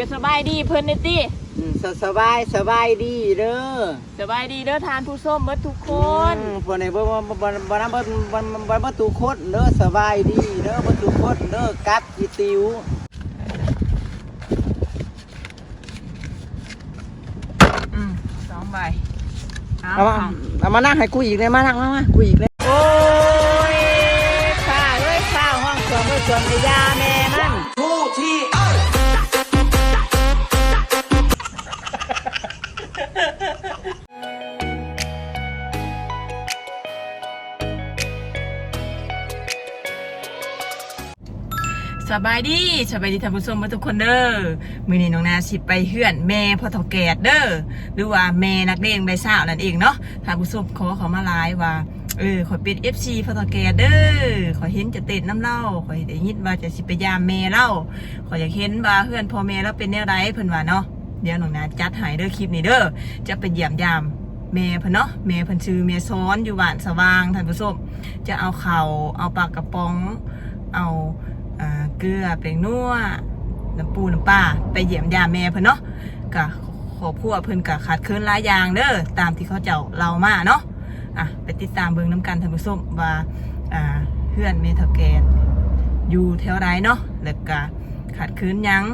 จะสบายดีเพิ่นนี่ติอืมสสบายสบายดีเด้อสบายดีเด้อทานผู้ส้มเบิดทุกคนอืมพวกนี้บ่บ่บ่บ่บ่นำบ่บ่บ่บ่ตุคนเด้อสบายดีเด้อบ่ตุคนเด้อกัดอีติวอืมสองใบเอาเอามาเอาเอามานั่งให้กูอีกเลยมานั่งมามากูอีกเลยโอ้ยข้าเอ้ยข้าห้องสวมเอ้ยสวมในย สบายดีสบายดีท่านผู้ชมทุกคนเด้อมือนี้น้องนาสิไปเฮือนแม่พ่อเฒ่าแก่เด้อหรือว่าแม่นักเลงใบสาวนั่นเองเนาะท่านผู้ชมขอเขามาหลายว่าเออขอเป็น FC พ่อเฒ่าแก่เด้อขอเห็นจะเต้นน้ำเล่าขอยได้ยินว่าจะสิไปยามแม่เล่าขออยากเห็นว่าเฮือนพ่อแม่เราเป็นแนวใดเพิ่นว่าเนาะเดี๋ยวน้องนาจัดให้เด้อคลิปนี้เด้อจะไปเยี่ยมยามแม่เพิ่นเนาะแม่เพิ่นชื่อแม่ซ้อนอยู่บ้านสว่างท่านผู้ชมจะเอาเข่าเอาปากกระป๋องเอา เกลือแป้งนัวน้ำปูน้ำปลาไปเยี่ยมยาแม่เพิ่นเนาะก็ขอบครัวเพิ่นกะขาดเคินหลายอย่างเด้อตามที่เขาเจ้าเรามาเนาะอะไปติดตามเบิ่งน้ำกันท่านผู้ชมว่าอ่าเพื่อนเมทาแกนอยู่แถวไรเนาะแล้วก็ขาดเคินยัง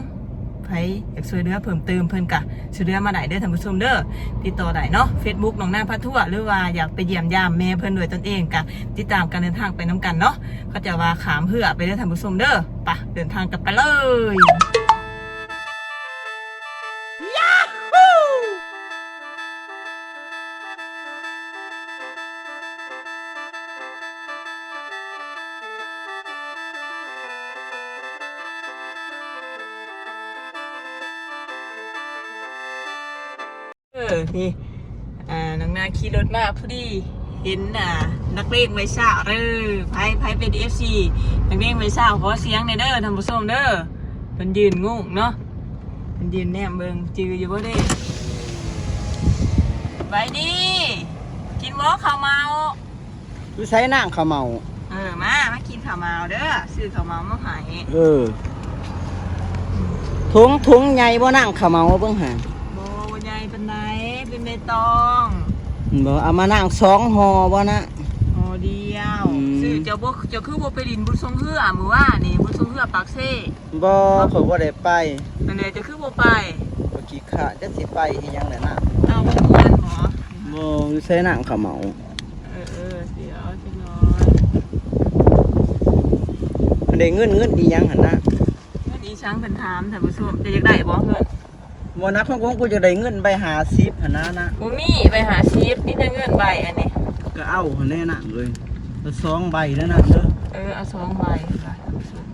ไผอยากช่วยเหลือเพิ่มเติมเพิ่นกะช่วยเหลือมาได้เด้อท่านผู้ชมเด้อติดต่อได้เนาะ Facebook น้องนางพัทั่วหรือว่าอยากไปเยี่ยมยามแม่เพิ่นด้วยตนเองกะติดตามการเดินทางไปน้กันเนาะเขาจะว่าขามเพื่อไปเด้อท่านผู้ชมเด้อปะเดินทางกันไปเลย นี่อ่าน้องนาขี่รถมาพอดีเห็นอ่านักเลงไว้ซ่าเด้อไพ่ไพ่เป็นเอฟซีนักเลงไว้ซ่าขอเสียงในอยเด้อท่านผู้ชมเด้อเป็นยืนงงเนาะเป็นยืนแนมเบิงจืออยู่บ่เด้ไปดีกินวอข้าวเมากูใช้นั่งขาวเมา เออมามากินข้าวเมาเด้อซื้อข้าวเมามาใหายเออถุงถุงใหญ่บ่นั่งขาวเมาเบิ่งหาโบใหญ่เป็นไหนเป็นเบ ตองบ่เอามานั่งสองห่อบ่นะโอเดียวอืมซื้อเจ้าบ่เจ้าคือบ่ไปดินบุญทรงเฮือมือว่านี่บุญทรงเฮือปากเซ่บ่เขาบ่ได้ไปนั่นแหละเจ้าคือบ่ไปบ่ขี้ขลาดจะสิไปอีหยังแหละนะเอาบ่ม่วนหมอบ่กูใช้นั่งขาวเมาเออเออเดี๋ยวจะนอนอันได้เงินเงินอีหยังหั่นนะงั้นอีช้างเพิ่นถามท่านผู้ชมจะอยากได้บ่เงิน บ่นะของกูจะได้เงินไปหา10หั่นนะนะบ่มีไปหาชีพนี่แต่เงินใบอันนี้ ก็เอาหั่นแน่น่ะเลยเอาสองใบแล้วนะเด้อเออเอาสองใบค่ะท่านผู้ชม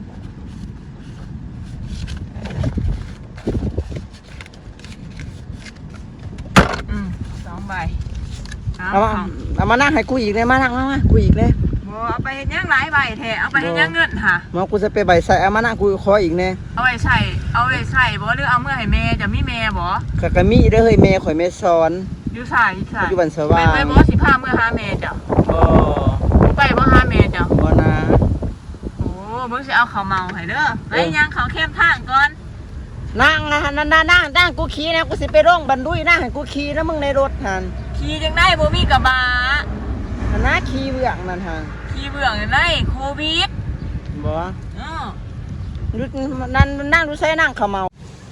อืมสองใบเอามาเอามานั่งให้กูอีกเลยมานั่งมามากูอีกเลยบ่ เอาไปเฮ็ดหยังหลายใบแท้เอาไปเฮ็ดหยังเงินค่ะมากูจะไปใบใส่เอามานั่งกูขออีกแน่เอาไว้ใส่เอาไว้ใส่บ่หรือเอาเมื่อให้แม่จะมีแม่บ่กะกะมีเด้อเฮ้ยแม่ข่อยแม่สอน อยู่ใส่ใส่ปัจจุบันสว่าง ไปไปบ่สิพาเมื่อหาแม่จ้ะบ่ไปบ่หาแม่จ้ะบ่นะโอ้มึงสิเอาข้าวเมาให้เด้อไปย่างเขาวเข้มทางก่อนนั่งนะนั่งนั่งนั่งนั่งกูขี่นะกูสิไปร่องบันดุยนั่งให้กูขี่นะมึงในรถหันขี่จังได้บ่มีกระบะหันนะขี่เบื้องนั่นหัน ขี่เบื่อจังได้โควิดบ่อ้อยุดนั่นนั่งดูใส่นั่งเขาเมา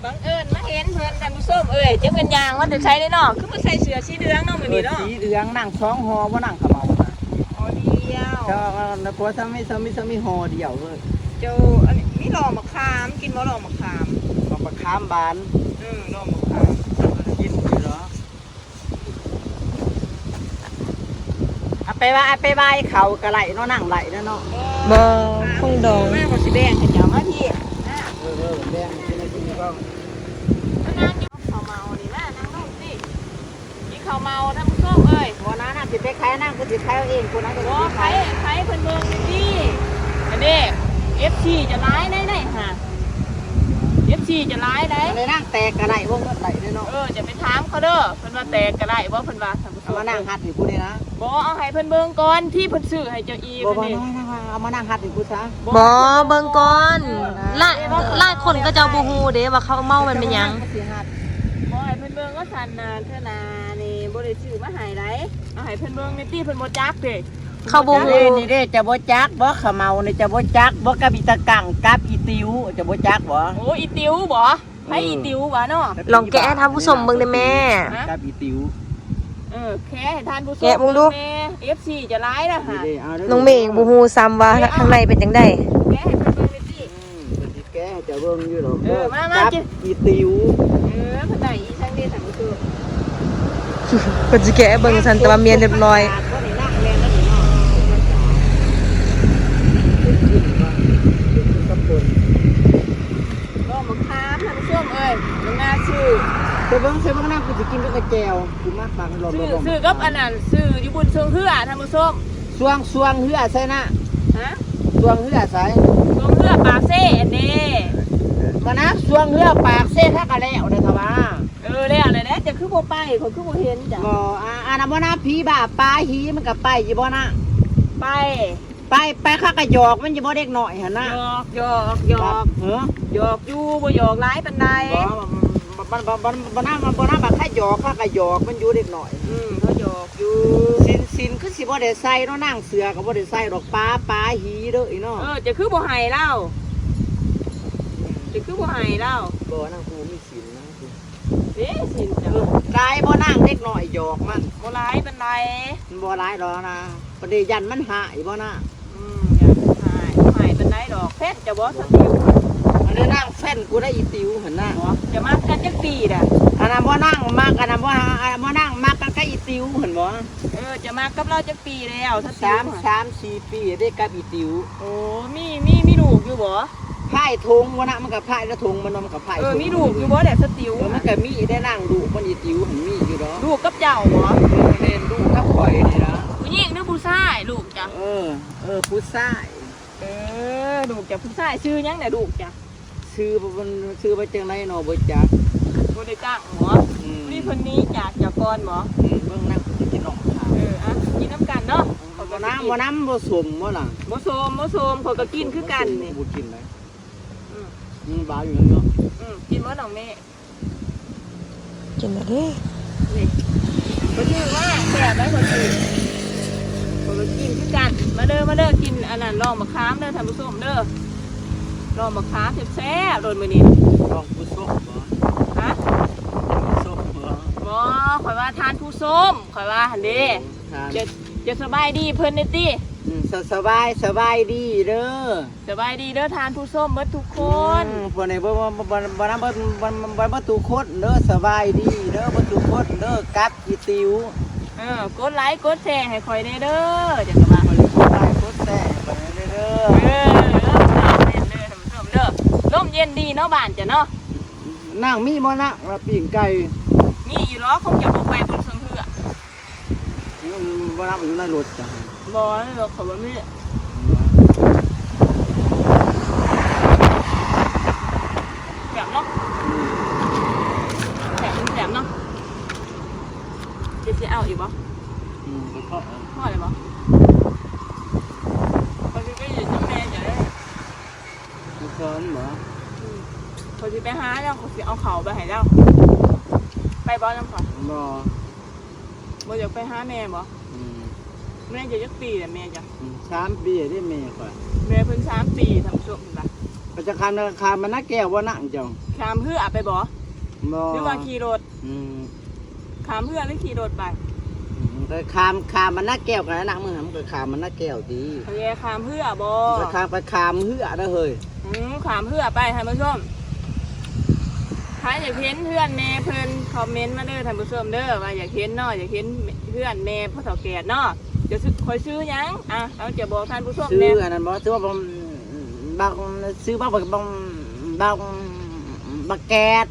บังเอิญมาเห็นเพิ่นท่านผู้ชมเอ้ยจังเป็นยางว่าจะใช้ได้เนาะคือบ่ใส่เสื้อสีเหลืองเนาะมื้อเปินี้ดเนาะสีเหลืองนั่งสองหอบ่นั่งเขาเมานะอ๋อเดียวก็แล้วก็ถ้าไม่ถ้าไม่ถ้าไม่หอเดียวเลยเจ้าอันนี้มีหล่อมะขาม กินบ่หล่อมะขามมาประคามบานเออหล่อมะขาม กินอยู่เหรอเอา ไปว่าเอาไปบายเขากระไหลเนาะนั่งไหลเนาะเนาะบ่คงดองแม่ก็สิแบ่งให้เจ้ามาพี่เออเออแดงกินอะไรกินก็มานั่งกินข้าวเมานี่แม่นั่งลงสิกินข้าวเมาท่านผู้ชมเอ้ยวันนั้นน่ะสิไปขายนั่งกูสิขายเอาเองกูนั่งก็บ่สิใครใครเพิ่นเบิ่งนี่ดิอันนี้ FC จะร้ายได้ ได้ฮะ FC FC จะร้ายได้เลยนั่งแตกกระไรวงรถไหลเลยเนาะเออจะไปถามเขาเด้อเพิ่นว่าแตกก็ได้บ่เพิ่นว่าท่านผู้ชเอามมานั่งหัดอยู่กูนี่นะบ่เอาให้เพิ่นเบิ่งก่อนที่เพิ่นซื้อให้เจ้าอีบ่เพิ่นบ่นี่น้อยนะเอามานั่งหัดอยู่กูซะบอเบิ่งก่อนหลายหลายคนก็จะบูฮูเด้ว่าเขาเมามันเป็นหยังสิหัดบ่ให้เพิ่นเบิ่งก็ทันนาเท่านานี่บ่ได้ซื้อมาให้ได้เอาให้เพิ่นเบิ่งในตี้เพิ่นบ่จักเด้ เขาบูฮูนี่นี่เด้จะบ่จักบ่ขะเมานี่จะบ่จักบ่กับอีตะกังกับอีติวจะบ่จักบ่โอ้อีติวบ่ให้อีติวบ่เนาะลองแกะให้ท่านผู้ชมเบิ่งได้แม่กับอีติวเออแค่ให้ท่านผู้ชมแกะมึงดูแม่ FC จะร้ายนะนี่ฮะเด้เอาด้น้องเมย์บูฮูซ้ำว่าข้างในเป็นจังไดแกะให้เพิ่นเบิ่งในตี้อืมเพิ่นสิแกให้เจะเบิ่งอยู่ดอกเออมามากับจิอีติวเออเพิ่นได้อีทั้งนี้ท่านผู้ชมเพิ่นสิแกะให้เบิ่งซั่นแต่ว่าเมียนเรียบร้อย บ่ได้นั่งแรงแล้วนี่เนาะกับคน ก็มาค้ามท่านผู้ชมเอ้ยมัน น่าชื่อไปเบิ่งเซเบิ่งนั่งกูสิกินกับกระแจวกูมาฟังรอบซื้อๆซื้อกับอันนั้นซื้ออยู่บุญเชิงเฮือท่านผู้ชมสวงสวงเหือใส่นะฮะสวงเหือใส่เชิงเฮือปากเซ่อันนี้มานะสวงเหือปากเส้ถ้ากะแล้วเด้อค่ะว่าเออแล้วเลยนะจะคือบ่ไปคนคือบ่เห็นจ้ะบ่อ่าอ่านะบ่นะผีบ้าปลาหีมันก็ไปอยู่บ่นะไป ไปไปข้ากะหยอกมันอยู่บ่เด็กน้อยหั่นหนะยอกหยอกหยอกเออหยอกอยู่บ่หยอกหลายปานใดบ่ บ่บ่บ่บ่นะบ่นะบักข้าหยอกข้ากะหยอกมันอยู่เด็กหน้อยอืมเขาหยอกอยู่สินสินคือสิบ่ได้ใส่เนาะนางเสือก็บ่ได้ใส่ดอกปลาปลาหีเด้ออีเนาะเออจะคือบ่ให้เล่าจะคือบ่ให้เล่าบ่นางกูมีสินนะเด้สินจ้ะกายบ่นางเด็กหน้อยหยอกมันบ่หลายปานใดมันบ่ร้ายดอกนะประเดี๋ยวยันมันหายบ่น่ะอืมอย่าให้ให้ปานใดดอกเพชรจะบ่สติว อันนี้นั่งแฟนกูได้อีติวเห็นนะบ่จะมากันจักปีน่ะอันนั้นบ่นั่งมากอันนั้นบ่อันนั้นบ่นั่งมากกันก็อีติวเห็นบ่เออจะมากับเราจักปีแล้วสติสาวมสามสี่ปีได้กับอีติวโอ้มีมีมีลูกอยู่บ่พายทงบ่นะมันก็พายแล้วทงมันมันก็พายเออธงมีลูกอยู่บ่แต่สติวเออมันก็มีได้นั่งดูมันอีติวเห็นมีอยู่ดอกลูกกับเจ้าบ่เออเล่นดูกับข่อยนี่นะผู้หญิงหรือผู้ชายลูกจ้ะเออเออผู้ชายเออลูกจ้ะผู้ชายชื่อหยังน่ะลูกจ้ะ ชื่อบ่มันชื่อว่าจังไดเนาะบ่จักบ่ได้จ้างหมออืมนี่คนนี้จากจากกรหมออืมเบิ่งนั่งกูจะนอกขาเอออะกินน้ำกันเนาะบ่น้ำบ่น้ำบ่สมบ่ล่ะบ่โซมบ่โซมเขาก็กินคือกันนี่บ่กินเลยอืมอืมบาอยู่นั่นเนาะอืมกินบ่น้องแม่กินแล้วเด้นี่บ่ชื่อว่าแซ่บได้คนอื่นเขาก็กินคือกัน มาเด้อมาเด้อกินอันนั้นลองมะขามเด้อท่านผู้ชมเด้อ ลองมะขามแซ่บๆโดนมื้อนี้ลองผู้ส้มบ่ฮะส้มบ่บ่ข่อยว่าทานผู้ส้มข่อยว่าหั่นเด้ทานจะจะสบายดีเพิ่นนี่ติอืมสสบายสบายดีเด้อสบายดีเด้อทานผู้ส้มเบิดทุกคนอืมพวกนี้บ่บ่บ่บ่บ่นำบ่บ่บ่บ่ตุคนเด้อสบายดีเด้อบ่ตุคนเด้อกับอีติวเออกดไลค์กดแชร์ให้ข่อยได้เด้อจะกระบะบ่ได้คนได้คนแท้บ่ได้เด้อ เออเริ่มหนาวเย็นเด้อท่านผู้ชมเด้อลมเย็นดีเนาะบ้านจ้ะเนาะนั่งมีบ่นะว่าปิ้งไก่มีอยู่ล้อคงจะบ่ไปบนเชิงเหืออืมบ่นำอยู่ในรถจ้ะบ่เด้อเขาบ่มีแซ่บเนาะแซ่บแซ่บเนาะจะสิเอาอีกบ่ อืมก็เพราะ พอเลยบ่พอสิไปอยู่น้ำแม่จะได้ ผู้ซ้อนบ่ พอสิไปหาแล้วเขา สิเอาเขาไปให้แล้วไปบ่น้ำขอบ่บ่อยากไปหาแม่บ่อืมแม่จะยักปีแหละแม่จ้ะอืมสามปีได้แม่ข่อยแม่เพิ่นสามปีทำช่วงละก็จะคามคามมันนักแก้วบ่นั่งเจ้าขามเพื่อไปบ่บ่หรือว่าขี่รถอืมขามเพื่อหรือขี่รถไปก็คามคามมันนักแก้วกันนะมึงหำก็คามมันนักแก้วดีเขาแย่ขามเพื่อบ่ก็คามไปคามเหือเด้อเฮ้ยอืมขามเพื่อไปท่านผู้ชม ถ้าอยากเห็นเพื่อนแม่เพิ่นคอมเมนต์มาเด้อท่านผู้ชมเด้อว่าอยากเห็นเนาะอยากเห็นเพื่อนแม่พ่อเฒ่าแก่เนาะจะซื้อคอยซื้อหยังอะเราจะบอกท่านผู้ชมซื้แน่ออันนั้นบ่ซื้อว่าบ่บักซื้อบักบักบักบักบักแกด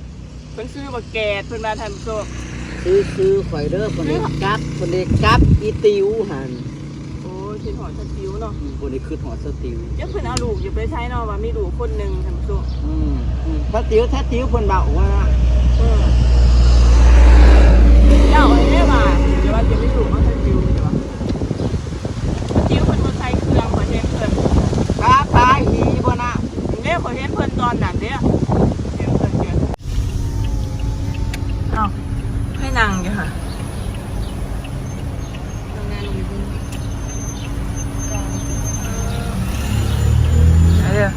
เพิ่นซื้อบักแกดเพิ่นมาท่านผู้ชมซื้อซื้อข่อยเด้อคนเด็กกับคนเด็กกับอีติวหันโอ้คิดหอดสติวเนาะบนนี้คือหอดสติวเดี๋ยวเพิ่นเอาลูกอยู่ไปใช้เนาะว่ามีลูกคนหนึงท่านผู้ชมอืม พระติ๋วถ้าติ๋วเพิ่นบาว่าเจ้าไอ้แม่ว่าเดี๋ยวว่าจะไม่ลูกเอาสติวเดี๋ยวว่าสติวเพิ่นบ่ใส่เครื่องบ่ใช้เครื่อง ปลาปลาหีบ่นะ เด้ขอยเห็นเพิ่นตอนนั้นเด้เห็นเพิ่นเกิดเอ้าให้นั่งอยู่ค่ะทำงานอยู่บนเอาเด้อ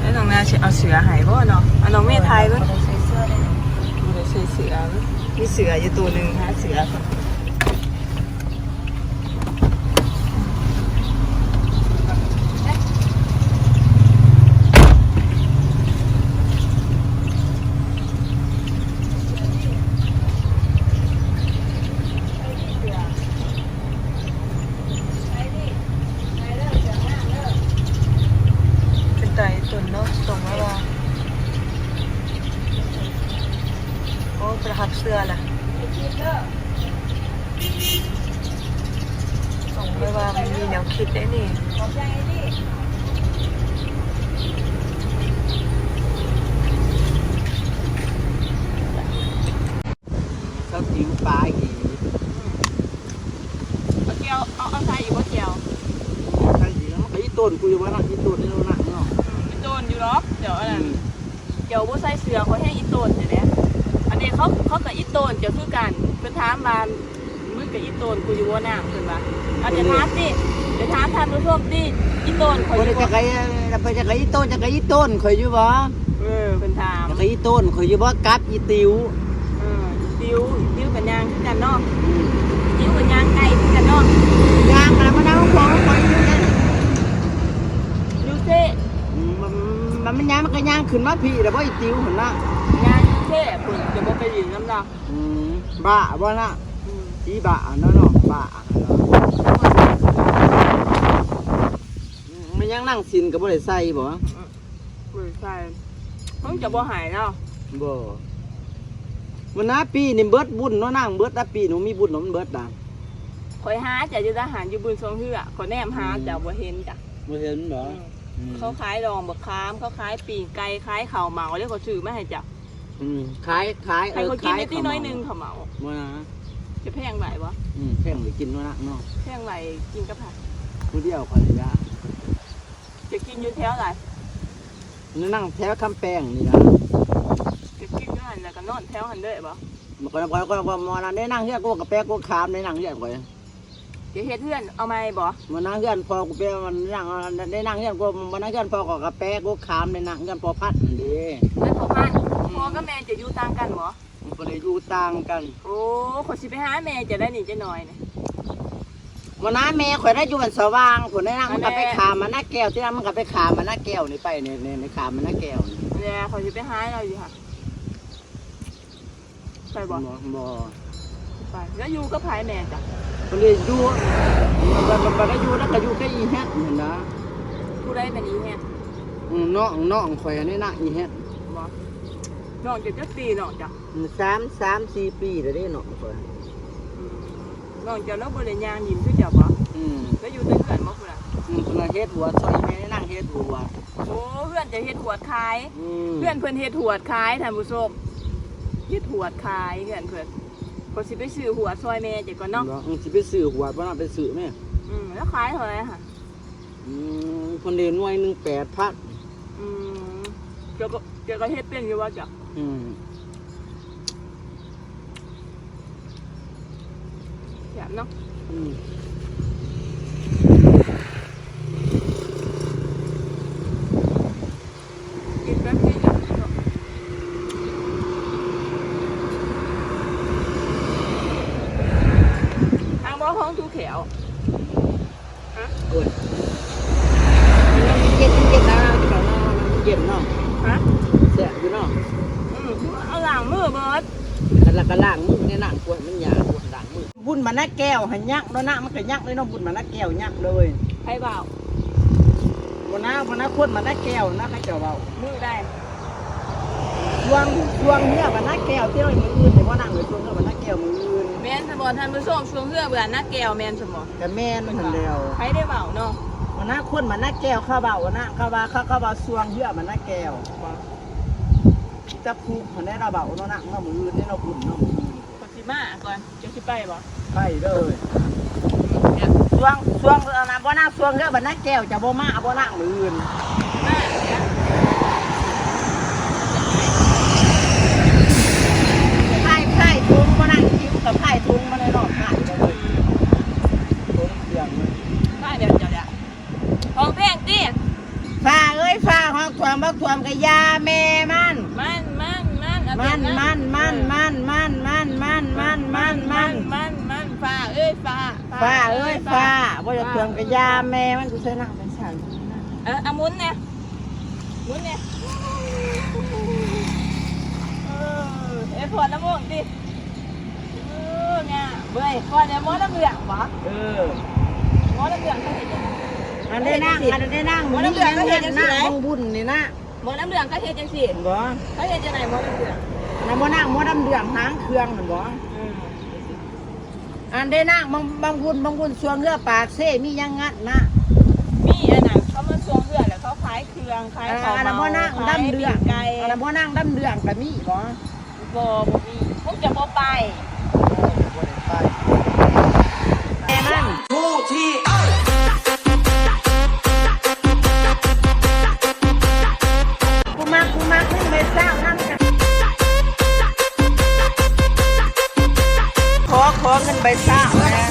ไอ้น้องนาสิเอาเสือให้บ่เนาะเอาน้องเมย์ไทยเบิ่งบ่ได้ใส่เสือเบิ่งมีเสืออยู่ตัวหนึงหาเสือก่อนเป็นไตตุนเนาะส่งมาบ่โอ้ประหับเสื้อล่ะส่งไปว่ามันมีแนวคิดได้นี่ ถ้า ติ๋วปลาหีเอาเกียวเอาเอาใส่อีกบ่เกียวใช่สิแล้วไอ้ต้นกูอยู่ว่านะอีต้นนี่แล้วนะเนาะอีโตนอยู่หรอกเดี๋ยวอันนั้นเกียวบ่ใส่เสื้อเขาให้อีโตนเดี๋ยวนี้อันนี้เขาเขากับอีโตนเดี๋ยวคือกันเพิ่นถามมามึงกับอีโตนกูอยู่บ่น้ำเพิ่นว่าเอาจะถามสิเดี๋ยวถามท่านผู้ชมสิอีโตนข่อยคนอยู่จะบ่ไกลไปจะไกลอีต้นจะไกลอีต้นข่อยอยู่บ่เออเพิ่นถามจะไกลอีต้นข่อยอยู่บ่กับอีติ๋วเออติ้วติ้ว กันยางคือกันเนาะติ้วกันยางไก่คือกันเนาะย่างอะไรมานั่งของข่อยอยู่เนี่ยยูเซ่มันมันมันย่างมันก็ย่างขึ้นมาพี่แล้วบ่อีติ๋วหั่นน่ะยางยูเซ่เพิ่นจะบ่ไปยืนน้ำดอกอืมบ้าบ่น่ะอืมอีบ้าเนาะเนาะบ้าเนาะมันยังนั่งสินก็บ่ได้ใส่บ่เพิ่นใส่เพิ่นจะบ่หายเนาะบ่ วันน้าปีนี่เบิดบุญเนาะนางเบิดอะปีหนูมีบุญเนาะมันเบิดดังข่อยหาจะอยู่ทหารอยู่บุญทรงเฮือข่อยแนมหาจะบ่เห็นจ้ะบ่เห็นเหรอเขาขายดองบักคามเขาขายปีกไก่ขายข้าวเหมาเรียกเขาซื้อมาให้จ้ะอืมขายขายเอให้อเขากินขายนิดนิดน้อยหนึงข้าวเหมา บ่นะจะแพงไหวบ่อืมแพงไปกินเนาะนะเนาะแพงไหวกินกับผักผู้เดียวข่อยยาจะกินอยู่แถวไหนนี่นั่งแถวคำแปงนี่นะจะกินอยู่หั นแล้วก็นอนแถวหันเด้อบ่มันก็ก็ก็ก็มอนั้นได้นั่งเฮือกูกับแปะกูขามได้นั่งเฮือข่อยจะเฮ็ดเพื่อนเอาไหมบ่มันนั่งเฮือนพอกูแปะมันนั่งได้นั่งเฮือนกูมันนั่งเฮือนพอก็กับแปะกูขามได้นั่งเฮือนพอพัดนี่เด้ไม่พอพันพ่อกับแม่จะอยู่ต่างกันบ่มันก็เลยอยู่ต่างกัน โอ้ขอยสิไปหาแม่จะได้หนีจะหน่อยนี่วันนั้นแม่ข่อยได้อยู่บันสว่างผลได้นั่งมันก็อันแน่ไปขามมันหน้าแก้วที่นั่นมันก็ไปขามมันหน้าแก้วนี่ไปในในในขามมันหน้าแก้วนี่แม่ขอยสิไปหาเราอยู่ค่ะ ไปบ่บ่บ่ไปแล้วอยู่กับไผแม่จ้ะมันเลยอยู่มันมันมันก็อยู่แล้วก็อยู่แค่อีแฮดเห็นนะผู้ใดเป็นอีแฮะอืมน้องน้องข่อยนี่นะอีแฮดบ่น้องจะจักปีน้องจ้ะอืมสามสามสี่ปีแล้วได้น้องข่อยอืมน้องจะแล้วบ่ได้ย่างยิ้มคือเจ้าบ่อืมแล้วอยู่แต่เพื่อนบ่พุ่นน่ะอืมคนละเฮ็ดหัวซอยแม่ได้นั่งเฮ็ดหัวโอ้เพื่อนจะเฮ็ดหวดขายอืมเพื่อนเพิ่นเฮ็ดหวดขายท่านผู้ชม เฮ็ดหวดขายเพื่อนเพิ่นก็สิไปซื้อหัวซอยแม่จักก่อนเนาะบ่อืมสิไปซื้อหัวบ่น่าไปซื้อแม่อืมแล้วขายเท่าไหร่ค่ะอืมคนเดียวหน่วยหนึงแปดพันอืมเจ้าก็เจ้าก็เฮ็ดเป็นอยู่ว่าจ้ะอืมแซ่บเนาะอืม กินแป๊บเดียวทางบ่ ของทูแขวโอ้ยเย็นเย็นแล้วที่เราเย็นเนาะฮะแซ่บอยู่เนาะอืมเอาล้างมือเบิดกันละก็ล้างมือในล้างกวนมันยาปวดล้างมือบุญมันน่ะแก้วหันยักษ์แล้วนะมันก็ยักษ์เลยเนาะบุญมันน่ะแก้วยักษ์เลยไผเบาวันน้าวันน้าคนมันน่ะแก้วนะใครจะเว้ามือได้มืวงช่วงเนี้ยมันน่าแก้วที่เรามืออื่นแต่ว่านั่งเลยช่วงเนี้ยมันน่าแก้วมืออื่นแม่นสม บท่านผู้ชมช่วงเฮือเบื่อนักแก้วแม่นสมบแต่แม่นมันเดียวใครได้เบาเนาะมันน่าคนมันน่าแก้วข้าวเบาวันน่ะข้าวเบาข้าวข้าวเบาช่วงเนี้ยมันน่าแก้วจะพูกมันได้เราเบาเนาะนั่งเนาะมืออื่นได้เราบุญเนาะมืออื่นกสิมาก่อนจะสิไปบ่ไปเลยช่วงช่วงเอานะบ่น่าช่วงเนี้ยมันน่าแก้วจะบ่มาบ่นั่งมืออื่นมาเนี่ยไข่ไข่ทุงบ่นั่งจิ้ม กับไข่ทุงมาในรอบไข่เลยทุงเสียงเลยมาเดี๋ยวเดี๋ยวเดี๋ยวของแพงติฟ้าเอ้ยฟ้าหอกถ่วมบักถ่วมกะยาแม่มันมันมันมันเอามันเดี๋ยวะมันมันมันมันมันมันมันมันมันมันมันฟ้าเอ้ยฟ้าฟ้าเอ้ยฟ้าบ่จะถ่วมกะยาแม่มันกูใส่นั่งเป็นฉันเออเอาหมุนเนี่ยหมุนเนี่ยเออเอ้ยพอน้ำมูกดิเออ เนี่ยเบื่อพอเนี่ยมอน้ำเหลืองบ่เออมอน้ำเหลืองเขาเห็นยังไงอันได้นั่งอันได้นั่งบ่ได้เบื่อก็เห็นจังสินั่งบุญนี่นะมอน้ำเหลืองเขาเห็นจังสิเห็นบ่เขาเห็นจังไหนมอน้ำเหลืองอันบ่นั่งบ่ดำเดืองหางเครื่องนั่นบ่อืมอันได้นั่งบางบางบุญบางบุญสวงเรือปากเซ่มียังงัดนะมีอันนั้นเขามาสวงเหือแล้วเขาขายเครื่องขายอันของนั้นบ่นั่งดำเดืองไก่อันนั้นบ่นั่งดำเดืองก็มีบ่บ่บ่มีพวกจะบ่ไป แม่มันผู้ที่กูมากกูมักนี่ไม่เศร้านั่นกันขอขอเงินใบเศร้านะ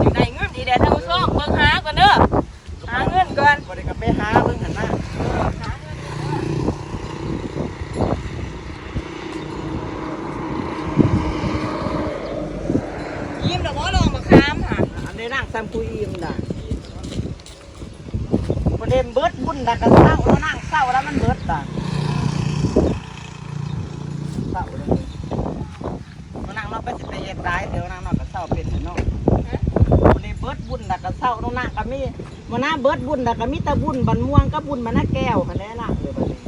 อยู่ในเงินดีเด้อท่านผู้ชมเบิ่งหาก่อนเด้อหาเงินก่อน บ่ได้ก็ไปหาเบิ่งหั่นนะ ยิ้มดอกบ่ลองมาค้ามค่ะ อันนี้นั่ง ซ้ำคุยอิ่มด่ะบ่ได้เบิดบุญด่ะก็เศร้าแล้วนั่งเศร้าแล้วมันเบิดด่ะเศร้าเลยมานั่งนาะไปสิไปเฮ็ดร้ายเดี๋ยวนั่งนาะก็เศร้าเป็นเนาะวันเบิดบุญดักกระเซ้าน้องนาก็มีมันน่าเบิดบุญดักก็มีตะบุญบันม่วงก็บุญมันน่าแก้วคะแนนน่ะเดี๋ยวบันี้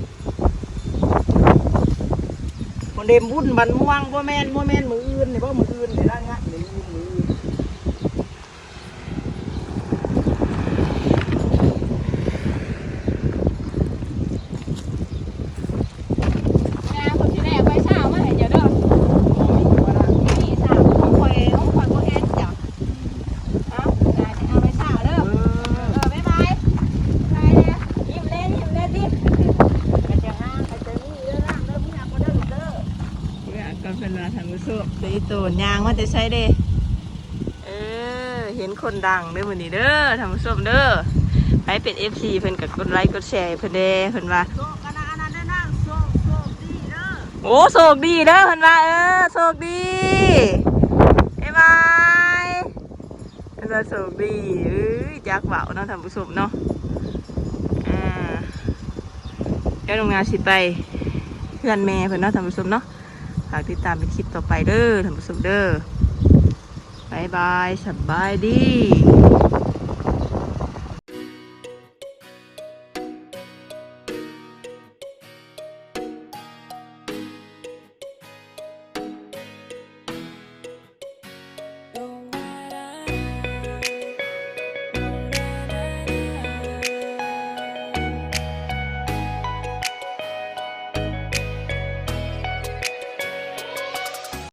คนเดมบุญบันม่วงบ่แม่นบ่แม่นมืออื่นเนี่ยบ่มืออื่นนี่ละงะนี่มืออื่นมืออื่น แม่คนที่แรกไปเช้ามาให้เดี๋ยวเด้อ ว่าน่ะ นี่สาวของข่อยของข่อยบ่เห็นจ้ะเอาได้เอาไปเช้าเด้อ เอ เอ อ อบ๊ายบายบายเด้อยิ้มเล่นยิ้มเล่นดิ ไปจะห้างไปจะนี่เด้อร่างเด้อพี่หาบ่เด้อเด้อ เมื่อก็เป็นว่าทาง อีตูนยางว่าจะใช้เด้เออเห็นคนดังเด้อมื้อนี้เด้อทางผู้มเด้อไปเป็น FC เพิ่นก็กดไลค์กดแชร์เพิ่นเด้เพิ่นว่าโชคกันนะอันนั้นได้นั่งโชคโชคดีเด้อโอ้โชคดีเด้อเพิ่นว่าเออโชคดีบ๊ายบายเพิ่นว่าโชคดีเอ้ยจักเว้าเนาะท่านผู้ชมเนาะอ่าเดี๋ยวโรงงานสิไปเพื่อนแม่เพิ่นเนาะท่านผู้ชมเนาะ ฝากติดตามเป็นคลิปต่อไปเด้อท่านผู้ชมเด้อบายบายสบายดี